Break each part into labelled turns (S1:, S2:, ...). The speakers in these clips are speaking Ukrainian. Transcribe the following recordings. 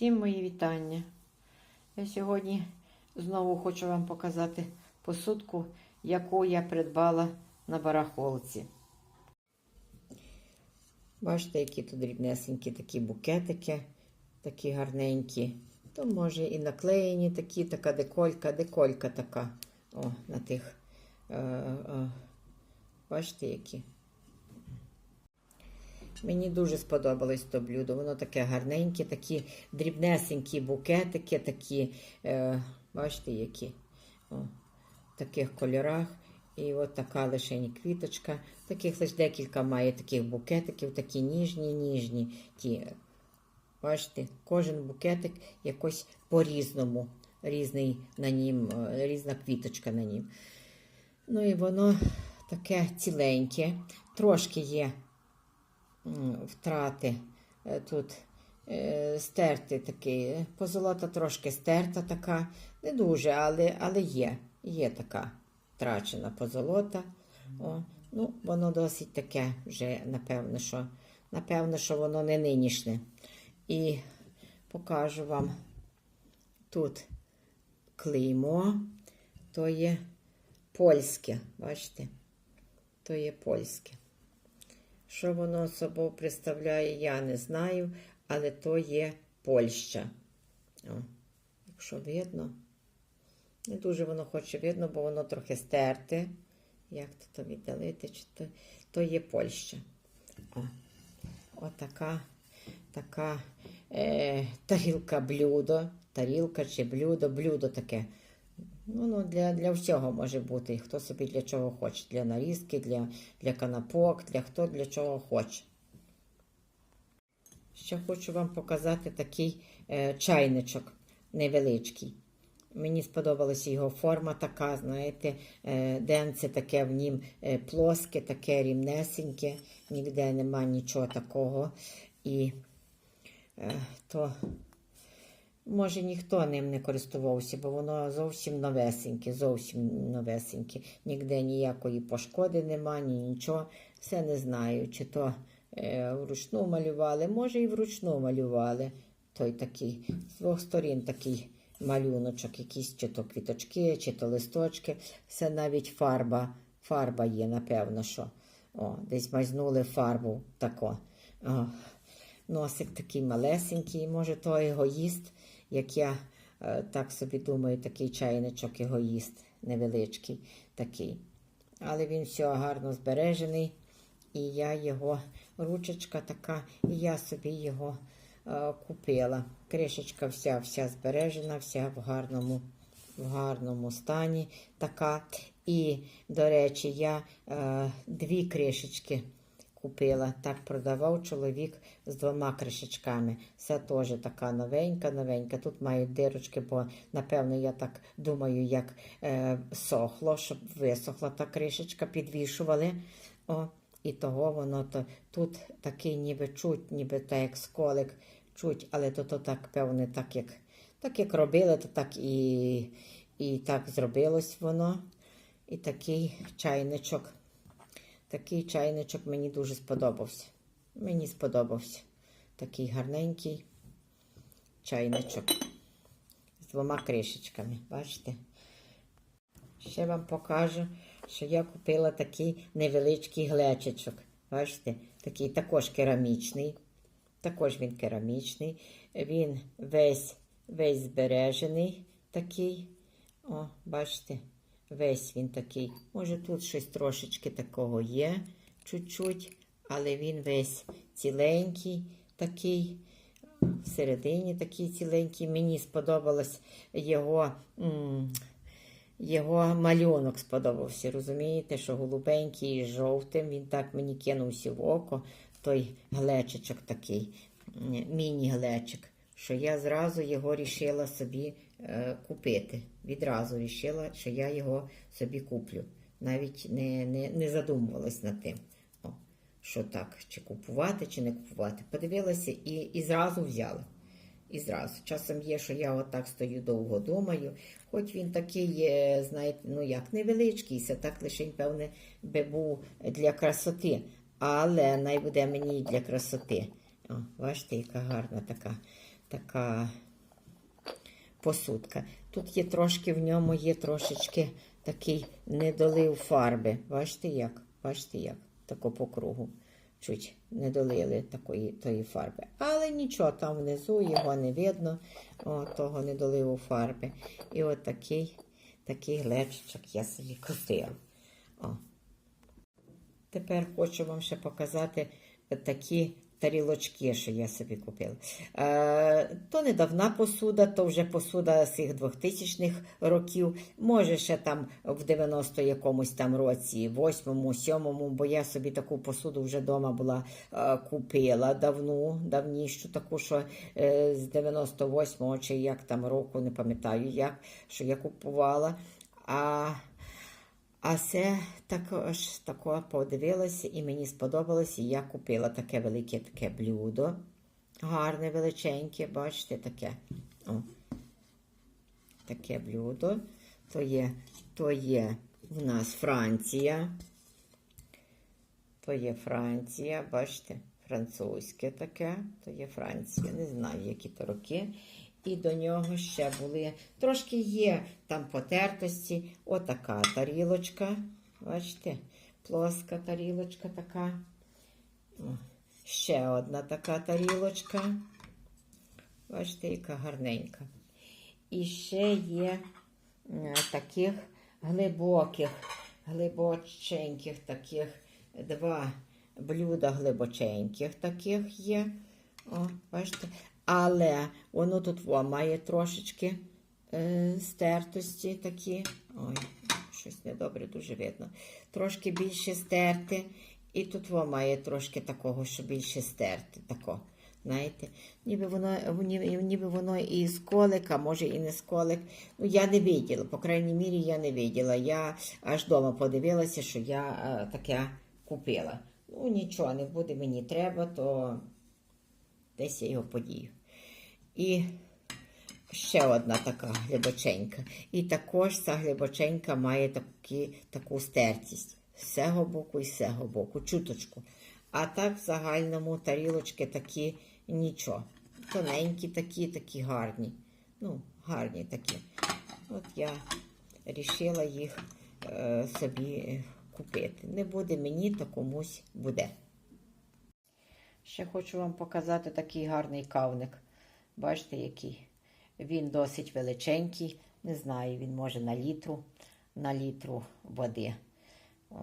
S1: Всім мої вітання. Я сьогодні знову хочу вам показати посудку, яку я придбала на барахолці. Бачите, які тут дрібнесенькі такі букетики, такі гарненькі. То може і наклеєні такі, така деколька, деколька така. О, на тих. Е, е, бачите, які. Мені дуже сподобалось то блюдо. Воно таке гарненьке, такі дрібнесенькі букетики, такі, е, бачите, які О, в таких кольорах. І от така лишень квіточка. Таких лише декілька має таких букетиків, такі ніжні, ніжні. Ті. Бачите, кожен букетик якось по-різному, різний на нім, е, різна квіточка на нім. Ну і воно таке ціленьке, трошки є втрати е, тут е, стертий такий. Позолота трошки стерта така, не дуже, але, але є. Є така втрачена позолота. О, ну, воно досить таке вже, напевно, що, напевно, що воно не нинішнє. І покажу вам тут клеймо, то є польське, бачите? То є польське. Що воно собою представляє, я не знаю, але то є Польща. О, якщо видно, не дуже воно хоче видно, бо воно трохи стерте. Як то віддалити, чи то, то є Польща. О, отака така е, тарілка блюдо, тарілка чи блюдо, блюдо таке. Ну, ну, для, для всього може бути. Хто собі для чого хоче. Для нарізки, для, для канапок, для хто для чого хоче. Ще хочу вам показати такий е, чайничок невеличкий. Мені сподобалася його форма така, знаєте, е, денце таке в нім е, плоске, таке рівнесеньке, ніде нема нічого такого. І е, то може ніхто ним не користувався, бо воно зовсім новесеньке, зовсім новесеньке. Ніде ніякої пошкоди нема, ні нічого. Все не знаю, чи то е, вручну малювали, може і вручну малювали. Той такий, з двох сторін такий малюночок, якісь чи то квіточки, чи то листочки. Все навіть фарба. Фарба є, напевно, що. О, десь мазнули фарбу тако. О, носик такий малесенький, може, то егоїст, як я е, так собі думаю, такий чайничок егоїст, невеличкий такий. Але він все гарно збережений. І я його, ручечка така, і я собі його е, купила. Кришечка вся вся збережена, вся в гарному, в гарному стані. така. І, до речі, я е, дві кришечки купила. Так продавав чоловік з двома кришечками. Це теж така новенька, новенька. Тут мають дирочки, бо, напевно, я так думаю, як е, сохло, щоб висохла та кришечка, підвішували. О, і того воно то тут такий ніби чуть, ніби так як сколик чуть, але то, то так, певне, так як, так як робили, то так і, і так зробилось воно. І такий чайничок. Такий чайничок мені дуже сподобався. Мені сподобався. Такий гарненький чайничок з двома кришечками. Бачите? Ще вам покажу, що я купила такий невеличкий глечичок. Бачите, такий також керамічний. Також він керамічний. Він весь весь збережений такий. О, бачите, весь він такий. Може, тут щось трошечки такого є, чуть-чуть, але він весь ціленький такий. Всередині такий ціленький. Мені сподобалось його. Його малюнок сподобався. Розумієте, що голубенький і жовтим. Він так мені кинувся в око, той глечичок такий, міні-глечик, що я зразу його рішила собі е, купити. Відразу рішила, що я його собі куплю. Навіть не, не, не задумувалась над тим, О, що так, чи купувати, чи не купувати. Подивилася і, і зразу взяла. І зразу. Часом є, що я отак стою довго думаю, хоч він такий, знаєте, ну як невеличкий, це так лише, певне, би був для красоти. Але най буде мені для красоти. О, бачите, яка гарна така така посудка. Тут є трошки в ньому є трошечки такий недолив фарби. Бачите як? Бачите як? Тако по кругу. Чуть не долили такої тої фарби. Але нічого, там внизу його не видно, о, того недоливу фарби. І от такий, такий глечичок я собі купила. О. Тепер хочу вам ще показати такі тарілочки, що я собі купила. Е, то недавна посуда, то вже посуда з цих 2000-х років. Може, ще там в 90 якомусь там році, 8-му, 7-му, бо я собі таку посуду вже вдома була е, купила давну, давнішу, таку, що е, з 98-го чи як там року, не пам'ятаю як, що я купувала. А а це також тако подивилася і мені сподобалося. І я купила таке велике таке блюдо. Гарне, величеньке, бачите, таке. О. Таке блюдо. То є, то є в нас Франція. То є Франція, бачите, французьке таке, то є Франція, не знаю, які то роки. І до нього ще були. Трошки є там потертості. Отака тарілочка. Бачите? Плоска тарілочка така. Ще одна така тарілочка. Бачите, яка гарненька. І ще є е, таких глибоких, глибоченьких таких два блюда глибоченьких таких є. О, бачите? Але воно тут во, має трошечки е, стертості такі. Ой, щось недобре дуже видно. Трошки більше стерти. І тут во має трошки такого, що більше стерти. Тако. Знаєте, ніби воно ніби, ніби воно і з колик, а може і не з колик. Ну, я не виділа, по крайній мірі, я не виділа. Я аж вдома подивилася, що я а, таке купила. Ну, нічого, не буде мені треба, то десь я його подію. І ще одна така глибоченька. І також ця глибоченька має такі, таку стертість. З цього боку і з цього боку, чуточку. А так в загальному тарілочки такі нічого. Тоненькі такі, такі гарні. Ну, гарні такі. От я вирішила їх е, собі купити. Не буде мені, то комусь буде. Ще хочу вам показати такий гарний кавник. Бачите, який? Він досить величенький. Не знаю, він може на літру, на літру води. О,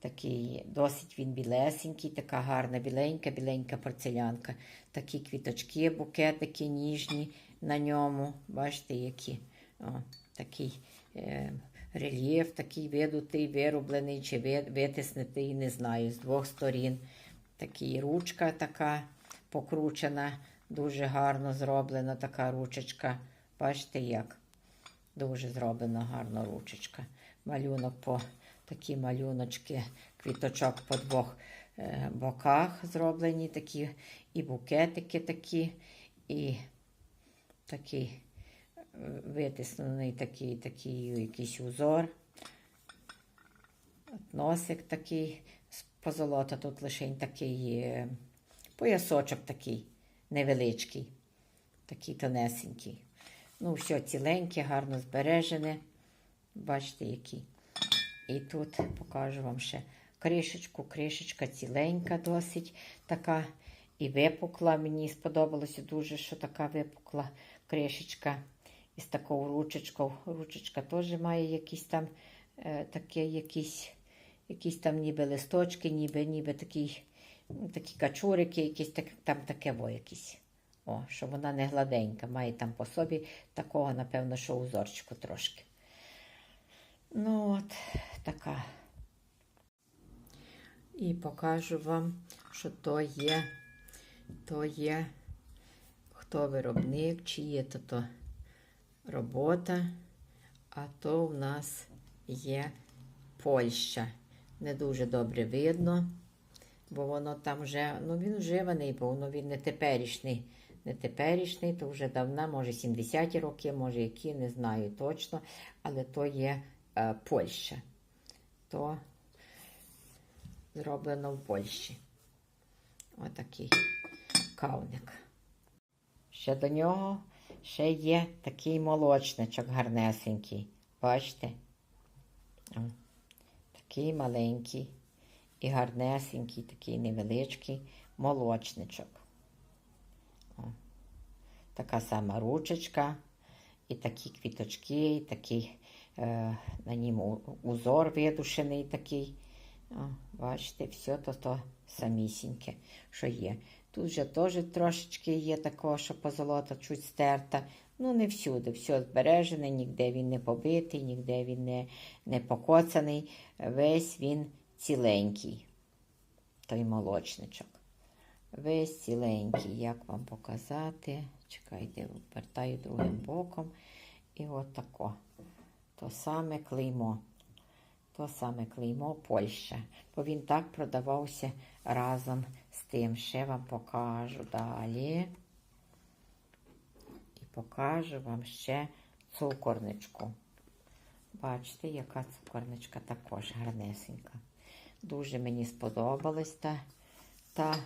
S1: такий досить він білесенький, така гарна біленька, біленька порцелянка. Такі квіточки, букетики ніжні на ньому. Бачите, які? О, такий е, рельєф, такий видутий, вироблений чи витиснутий, не знаю, з двох сторін. Такий ручка така покручена. Дуже гарно зроблена така ручечка. Бачите, як? Дуже зроблена гарна ручечка. Малюнок по такі малюночки, квіточок по двох е, боках зроблені такі, і букетики такі, і такий е, витиснений такий, такий якийсь узор. От Носик такий позолота, тут лише такий е, поясочок такий невеличкий, такий тонесенький. Ну, все ціленьке, гарно збережене. Бачите, який. І тут покажу вам ще кришечку. Кришечка ціленька, досить така. І випукла. Мені сподобалося дуже, що така випукла кришечка. Із такою ручечкою. Ручечка теж має якісь там е, таке, якісь, якісь там ніби листочки, ніби ніби такий такі качурики, якісь так, там таке во якісь. О, що вона не гладенька, має там по собі такого, напевно, що узорчику трошки. Ну от, така. І покажу вам, що то є, то є, хто виробник, чи є то то робота, а то в нас є Польща. Не дуже добре видно бо воно там вже, ну він вживаний, бо воно він не теперішній. Не теперішній, то вже давно, може 70-ті роки, може які, не знаю точно, але то є е, Польща. То зроблено в Польщі. Отакий кавник. Ще до нього ще є такий молочничок гарнесенький. Бачите? Такий маленький і гарнесенький, такий невеличкий молочничок. О, така сама ручечка, і такі квіточки, і такий е, на ньому узор видушений такий. О, бачите, все то, то самісіньке, що є. Тут вже теж трошечки є такого, що позолота чуть стерта. Ну, не всюди, все збережене, ніде він не побитий, ніде він не, не покоцаний. Весь він ціленький, той молочничок. Весь ціленький, як вам показати? Чекайте, вертаю другим боком. І от тако. То саме клеймо. То саме клеймо Польща. Бо він так продавався разом з тим. Ще вам покажу далі. І покажу вам ще цукорничку. Бачите, яка цукорничка також гарнесенька. Дуже мені сподобалась та, та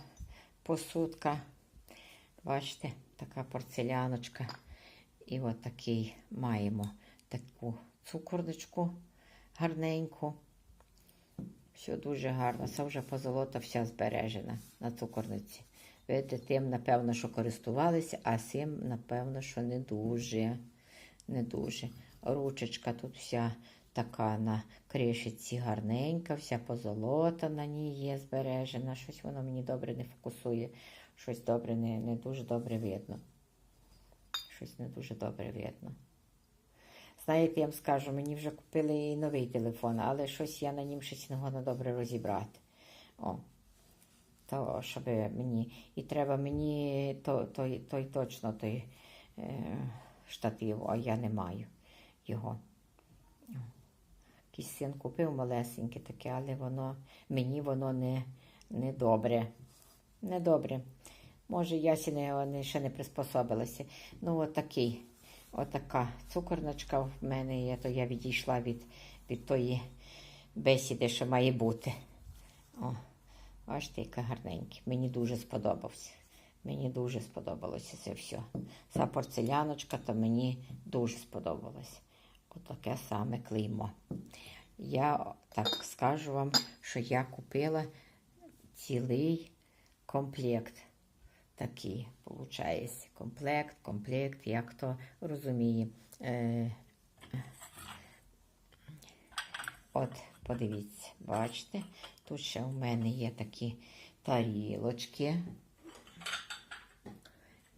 S1: посудка. Бачите, така порцеляночка. І от такий маємо таку цукорничку гарненьку. Все дуже гарно. Це вже позолота вся збережена на цукорниці. Видите, тим, напевно, що користувалися, а цим, напевно, що не дуже. Не дуже. Ручечка тут вся така на кришиці гарненька, вся позолота на ній є збережена. Щось воно мені добре не фокусує, щось добре не, не дуже добре видно. Щось не дуже добре видно. Знаєте, я вам скажу, мені вже купили і новий телефон, але щось я на нім щось не годно добре розібрати. О, то, щоб мені. І треба мені то, той, той точно той е, штатив, а я не маю його. Якийсь син купив малесеньке таке, але воно мені воно не, не добре. Не добре. Може, я ще не, ще не приспособилася. Ну, от такий. Отака цукорночка в мене є, то я відійшла від, від тої бесіди, що має бути. О, бачите, яка гарненька. Мені дуже сподобався. Мені дуже сподобалося це все. Ця порцеляночка, то мені дуже сподобалось. Отаке саме клеймо. Я так скажу вам, що я купила цілий комплект такий, виходить, комплект, комплект, як то розуміє. Е, От, подивіться, бачите, тут ще у мене є такі тарілочки.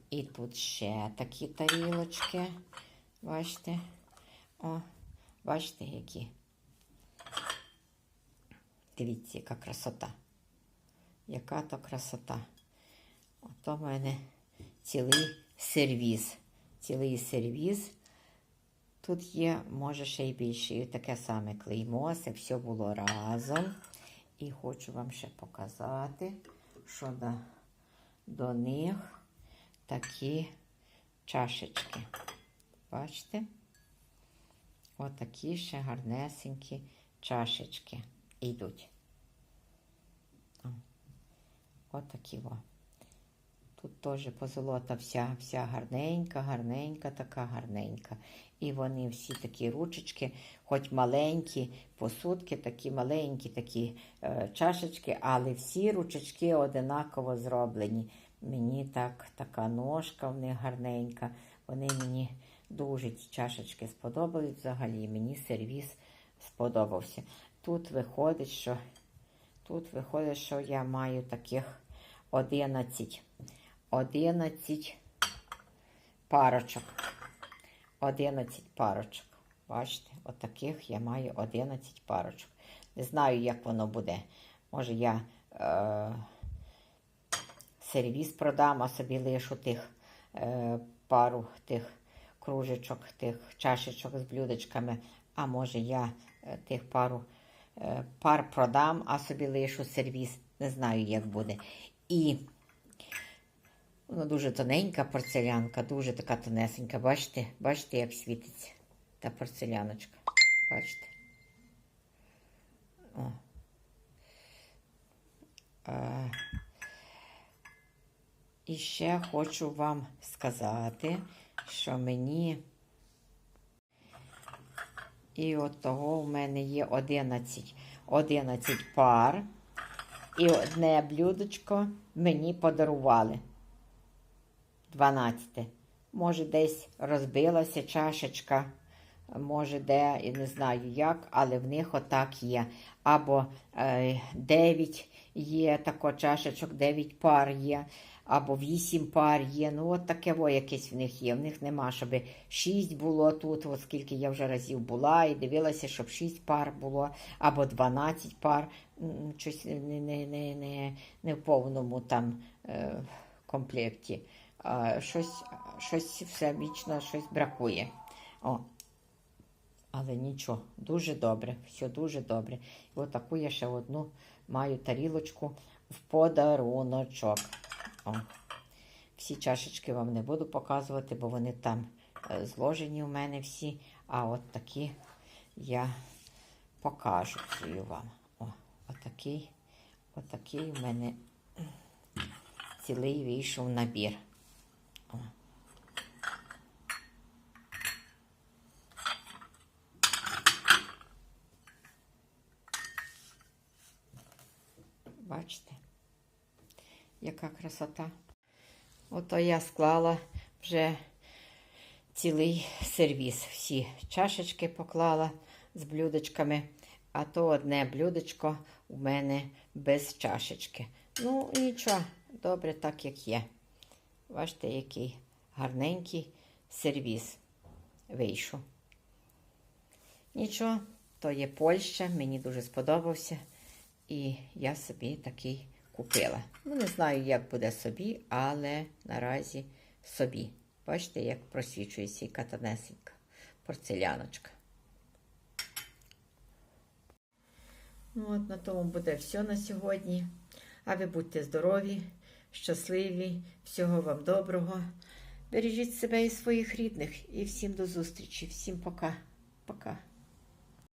S1: І тут ще такі тарілочки. Бачите? О, бачите, які. Дивіться, яка красота. Яка то красота. Ото в мене цілий сервіз. Цілий сервіз. Тут є, може, ще й більше. І таке саме клеймо, це все було разом. І хочу вам ще показати, що до, до них такі чашечки. Бачите? Отакі ще гарнесенькі чашечки йдуть. Отакі во. Тут теж позолота вся вся гарненька, гарненька, така гарненька. І вони всі такі ручечки, хоч маленькі, посудки, такі маленькі такі е, чашечки, але всі ручечки одинаково зроблені. Мені так така ножка в них гарненька. Вони мені дуже ці чашечки сподобались взагалі. Мені сервіс сподобався. Тут виходить, що тут виходить, що я маю таких 11. 11 парочок. 11 парочок. Бачите, отаких я маю 11 парочок. Не знаю, як воно буде. Може, я е, сервіс продам, а собі лишу тих е, пару тих кружечок, тих чашечок з блюдечками. А може, я е, тих пару е, пар продам, а собі лишу сервіс. Не знаю, як буде. І вона дуже тоненька порцелянка, дуже така тонесенька. Бачите? Бачите, як світиться та порцеляночка. Бачите? О. А. І ще хочу вам сказати, що мені і от того в мене є 11, 11 пар. І одне блюдечко мені подарували. 12. Може, десь розбилася чашечка, може, де, і не знаю як, але в них отак є. Або е, 9 є тако чашечок, 9 пар є, або 8 пар є. Ну, от таке во якесь в них є. В них нема, щоб 6 було тут, от скільки я вже разів була, і дивилася, щоб 6 пар було, або 12 пар. Щось не, не, не, не, не в повному там е, комплекті. А, щось, щось все вічно щось бракує. О. Але нічого, дуже добре, все дуже добре. І отаку я ще одну маю тарілочку в подаруночок. О. Всі чашечки вам не буду показувати, бо вони там е, зложені у мене всі. А от такі я покажу цю вам. О, отакий, отакий у мене цілий вийшов набір. О. Бачите, яка красота. Ото я склала вже цілий сервіс. Всі чашечки поклала з блюдечками, а то одне блюдечко у мене без чашечки. Ну, нічого, добре, так як є. Бачите, який гарненький сервіс вийшов. Нічого, то є Польща, мені дуже сподобався. І я собі такий купила. Ну, не знаю, як буде собі, але наразі собі. Бачите, як просвічується яка тонесенька порцеляночка. Ну, от на тому буде все на сьогодні. А ви будьте здорові, щасливі, всього вам доброго. Бережіть себе і своїх рідних. І всім до зустрічі. Всім пока. Пока.